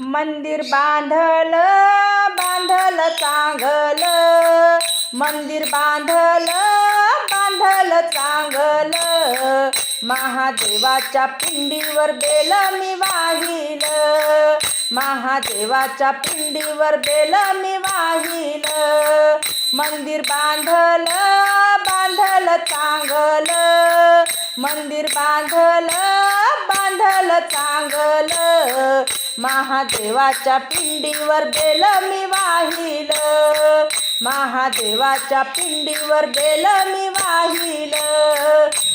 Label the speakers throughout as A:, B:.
A: मंदिर बांधल बांधल चांगल. मंदिर बांधल बांधल चांगल. महादेवाच्या पिंडीवर बेल मी वाहिल. महादेवाच्या पिंडीवर बेल मी वाहिल. मंदिर बांधल बांधल चांगल. मंदिर बांधल बांधल चांगल. महादेवाच्या पिंडीवर बेल मी वाहिल. महादेवाच्या पिंडीवर बेल मी वाहिल.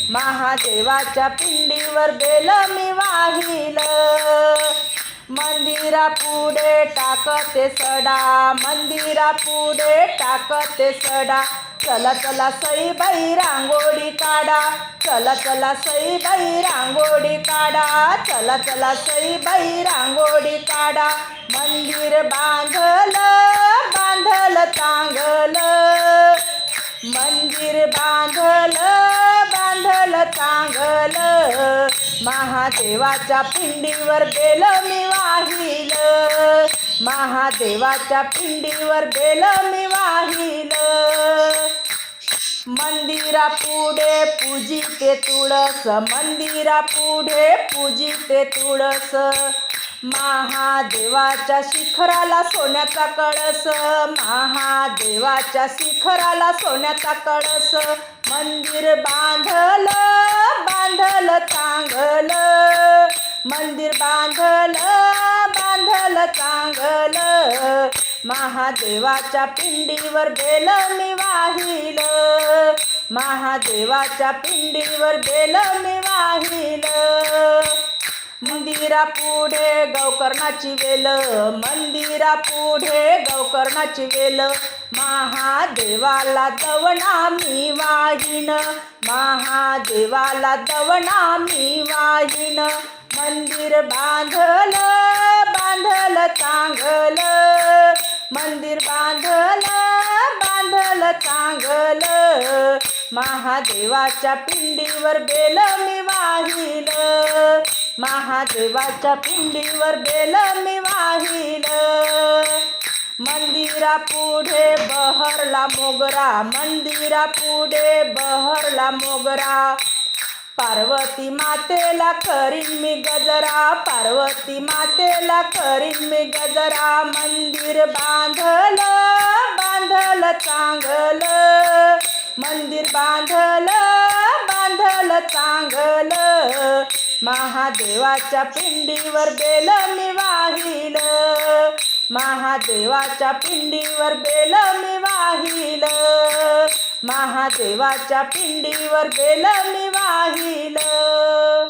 A: महादेवाच्या पिंडीवर बेल मी वाहिल. मंदिरा पुढे टाकते सडा मंदिरा पुढे टाकते सडा. चला चला सई बाई रांगोळी काढा. चला चला सई बाई रांगोळी काढा. चला चला सई बाई रांगोळी काढा. मंदिर बांधल बांधल चांगल. मंदिर बांधल बांधल चांगल. महादेवाच्या पिंडीवर बेल मी वाहिल. महादेवाच्या पिंडीवर बेल मी वाहिलं. मंदिरा पुढे पूजिते तुळस मंदिरा पुढे पूजिते तुळस. महादेवाच्या शिखराला सोन्याचा कळस महादेवाच्या शिखराला सोन्याचा कळस. मंदिर बांधलं बांधलं चांगलं. मंदिर बांधलं बांधलं चांगलं. महादेवाच्या पिंडीवर बेल मी वाहिल. महादेवाच्या पिंडीवर बेल मी वाहिल. मंदिरा पुढे गौकर्णाची वेल मंदिरा पुढे गौकर्णाची वेल. महादेवाला दवणा मी वाहिन महादेवाला दवणा मी वाहिन. मंदिर बांधल बांधल चांगलं. मंदिर बांधलं बांधलं चांगलं. महादेवाच्या पिंडीवर बेल मी वाहिल. महादेवाच्या पिंडीवर बेल मी वाहिल. मंदिरा पुढे बहरला मोगरा मंदिरा पुढे बहरला मोगरा. पार्वती मातेला करीन मी गजरा पार्वती मातेला करीन मी गजरा. मंदिर बांधलं बांधलं चांगलं. मंदिर बांधलं बांधलं चांगलं. महादेवाच्या पिंडीवर बेल मी वाहिल. महादेवाच्या पिंडीवर बेल मी वाहिलं. महादेवाच्या पिंडीवर बेल मी वाहिलं.